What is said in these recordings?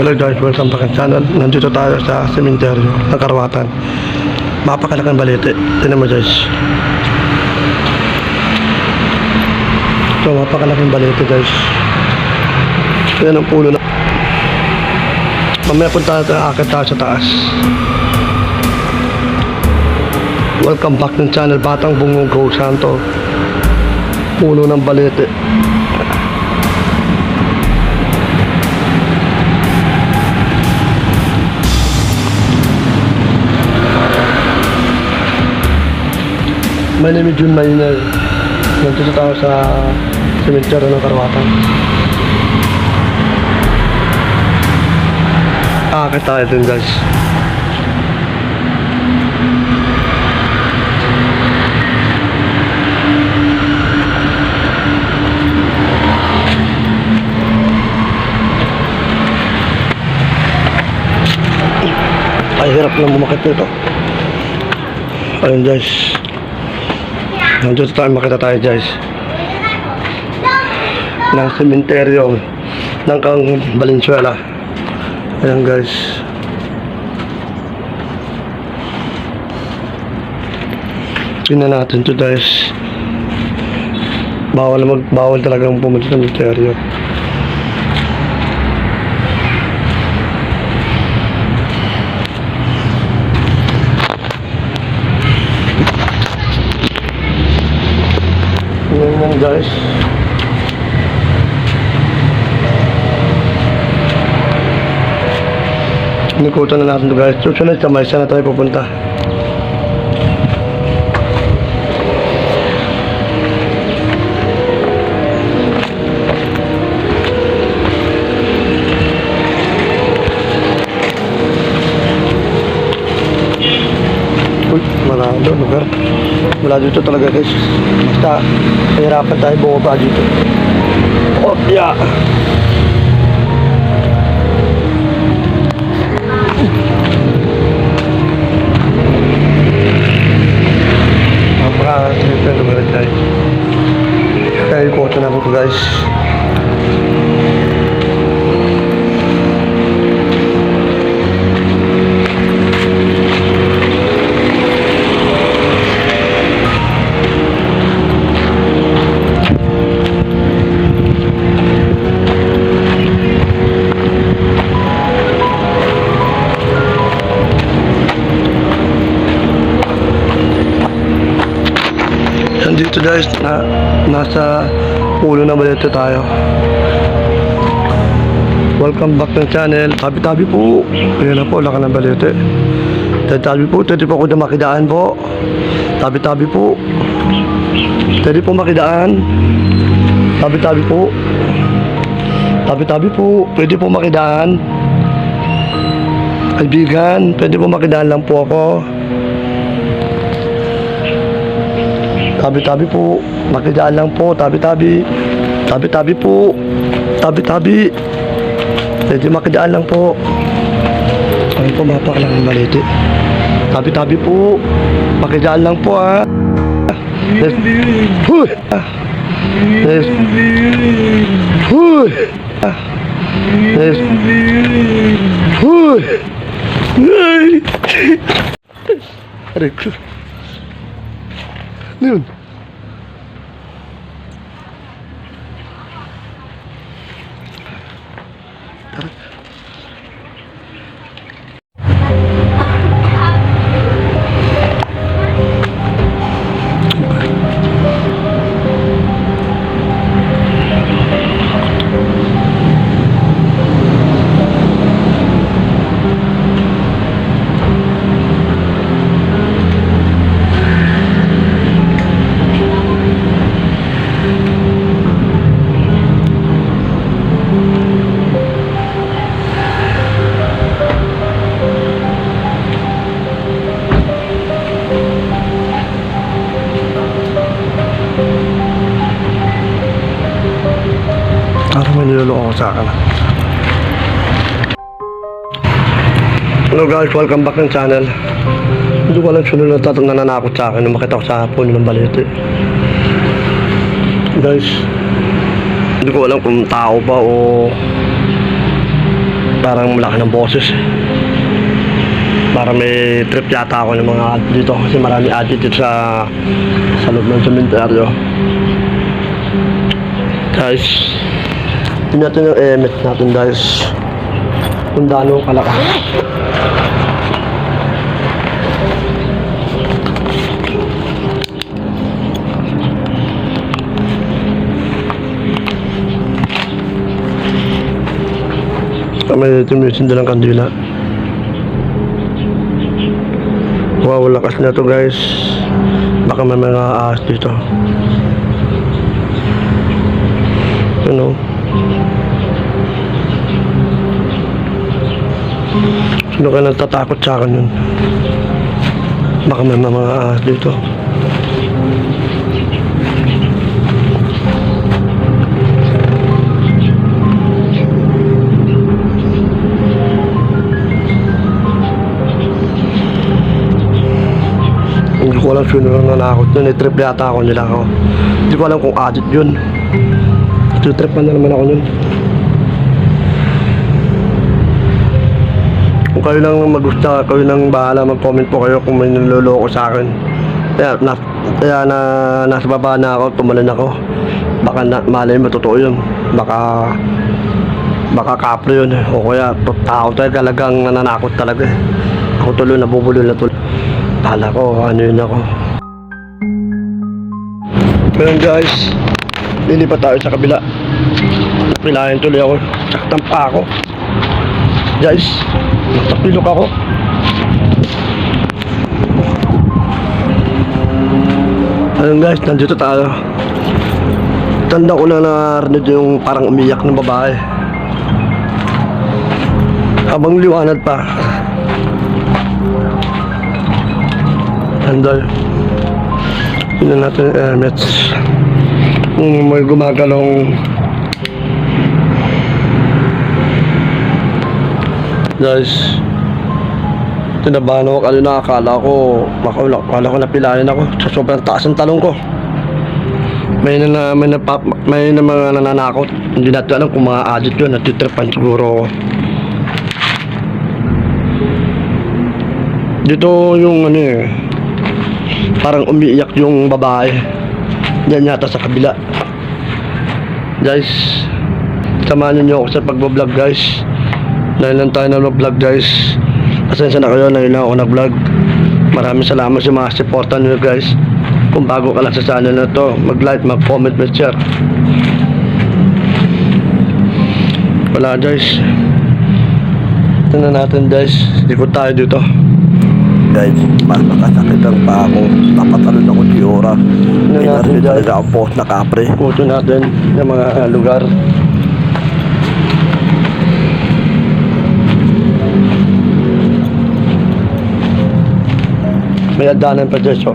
Hello guys, welcome back sa channel. Nandito tayo sa sementeryo ng Karawatan. Mapakalaking balete. Tinan mo guys. So, mapakalaking balete guys. Yan ang pulo na. Mamaya punta natin akit tayo sa taas. Welcome back ng channel Batang Bungong Go Santo. Pulo ng balete. My name is Jun Maynel. Nandito tayo sa sementeryo ng Karawatan. Akit tayo dun guys. Ay, hirap na bumakit nito. Ayun guys. Nandito tayo makita tayo guys. Ng sementeryo ng Kang Valenzuela. Ayan guys. Tingnan natin to guys. Bawal mag bawal talagang pumunta sa sementeryo. Tingnan yan guys. Nikutan na natin to guys. Susunod sa may na tayo pupunta. Wala dito talaga guys. Basta, kahirapan tayo bumaba dito. Oh, yeah. Nandito guys, na, nasa ulo na balito tayo. Welcome back ng channel. Tabi-tabi po. Ayan na po, laka ng balete. Tabi-tabi po, pwede po ako na makidaan po. Tabi-tabi po. Pwede po makidaan. Tabi-tabi po. Tabi-tabi po, pwede po makidaan. Kaibigan, pwede po makidaan lang po ako. Tabi-tabi po. Makidaan lang po. Tabi-tabi. Tabi-tabi po. Tabi-tabi. Pwede makidaan lang po. Ano po, mapak lang ang maliti. Tabi-tabi po. Makidaan lang po, ha. Yes. Huy! Ah. Yes. Huy! Ah. Yes. Huy! Ay! Dude, Hello guys, welcome back ng channel. Hindi ko alam sino na tatang nananakot sa akin nung makita ko sa puno ng balete. Guys, hindi ko alam kung tao ba o Parang malaki ng boses. Para may trip yata ako ng mga dito kasi marami attitude sa sa loob ng cementerio. Guys, yun natin yung emet natin guys. Kung gaano kalaka. May tumisin din ng kandila. Wow, lakas na to guys. Baka may mga ahas dito. Ano? Sino ka natatakot sa akin yun? Baka may mga ahas dito. Hindi ko alam sino lang nanakot nun. I-trip yata ako nila ako. Hindi ko alam kung adit yun. Trip na naman ako nun. Kung kayo lang magusta, kayo lang bahala mag-comment po kayo kung may niloloko sa akin. Kaya, na, kaya na, nasa baba na ako, tumalon ako. Baka na, malay mo, totoo yun. Baka, baka kapre yun. eh. O kaya, tao tayo talagang nananakot talaga. eh. Ako tuloy, nabubulol na tuloy. Kala ko, ano yun ako. Ngayon guys, lilipat tayo sa kabila. Pilayan tuloy ako. Saktan pa ako. Guys, natapilok ako. Ayun guys, nandito tayo. Tanda ko na narinig yung parang umiyak ng babae. Habang liwanag pa. Tanda. Na natin yung helmets. Kung may gumagalong Guys, tinabahan ako kanina. Akala ko, akala, akala ko napilayan ako. Sa sobrang taas ng talong ko. May na, na may na, may na mga nananakot. Hindi natin alam kung mga adit yun. Natitripan siguro ako. Dito yung ano eh. Parang umiiyak yung babae. Yan yata sa kabila. Guys, samahan niyo ako sa pagbablog guys. Dahil lang tayo na vlog guys. Pasensya na kayo, ngayon lang ako nag-vlog. Maraming salamat sa mga supportan niyo guys. Kung bago ka lang sa channel na to, mag-like, mag-comment, mag-share. Wala guys. Tingnan natin guys. Ikot tayo dito. Guys, mas makasakit ang pa ako. Napatalon ako si Ora. Ano May narinig guys? talaga ang post na kapre. Ikutin natin yung mga uh, lugar. May hagdanan pa dyan siya.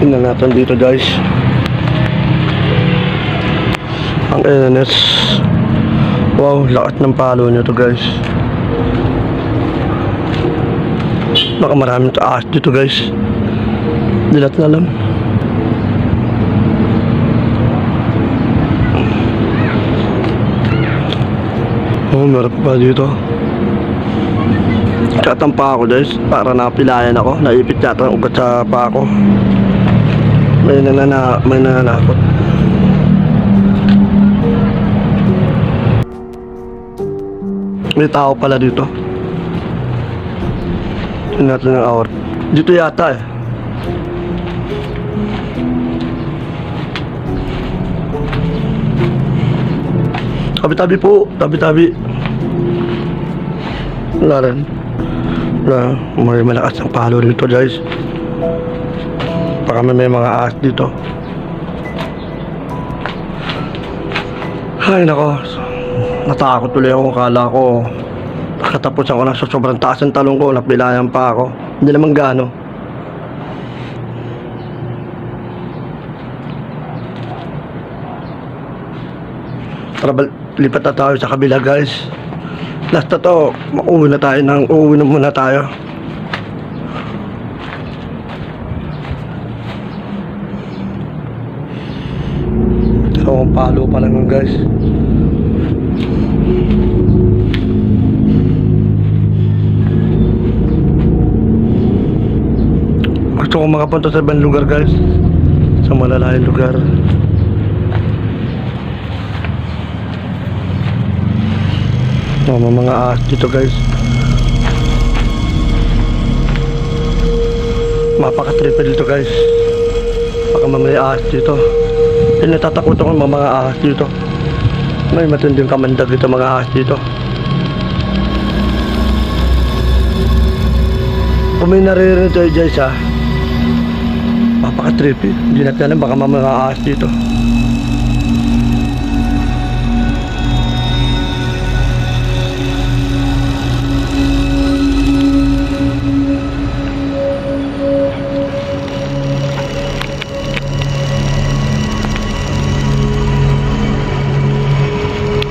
Tingnan natin dito guys. NNS. Wow, lakas ng palo nyo to guys. Baka maraming taas dito guys. Hindi natin alam. Oh, meron pa dito. Katampa ako guys, para napilayan ako. Naipit yata ang ugat sa pa ako. May nanana, may nananakot. May tao pala dito. Tingnan natin ang hour. Dito yata eh. Tabi-tabi po. Tabi-tabi. Wala rin. Wala. May malakas ang palo dito guys. Baka may, mga ahas dito. Ay nako. Natakot tuloy ako, kala ko katapos ako na sobrang taas ng talong ko, napilayan pa ako. Hindi naman gaano. Tara, lipat na tayo sa kabila guys. Last na to, mauwi na tayo nang uuwi na muna tayo. So, palo pa lang guys. Gusto makapunta sa ibang lugar, guys. Sa malalayang lugar. Oh, may mga ahas dito, guys. Mapaka-triple dito, guys. Baka mamaya ahas dito. Yung natatakot ako ng mga ahas dito. May matinding kamandag dito mga ahas dito. Kung may naririnig tayo guys ha, mapaka-trippy. Hindi natin alam baka mamaya ahas dito.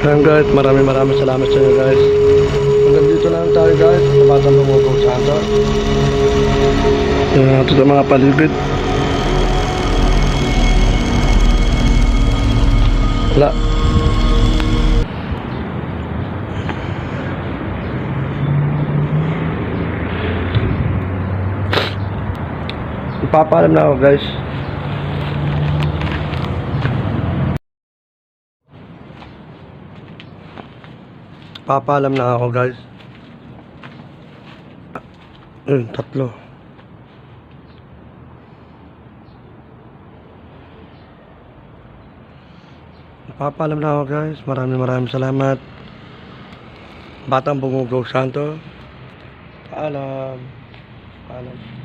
Ayan guys, maraming maraming salamat sa inyo guys. Hanggang dito lang tayo guys. Sa Batang Lumubog Santa. Tingnan natin sa mga paligid. Wala. Ipapaalam na ako guys. Papaalam na ako guys. Ayun, tatlo. Papaalam na ako guys. Maraming maraming salamat. Batang Bungugaw Santo. Paalam. Paalam.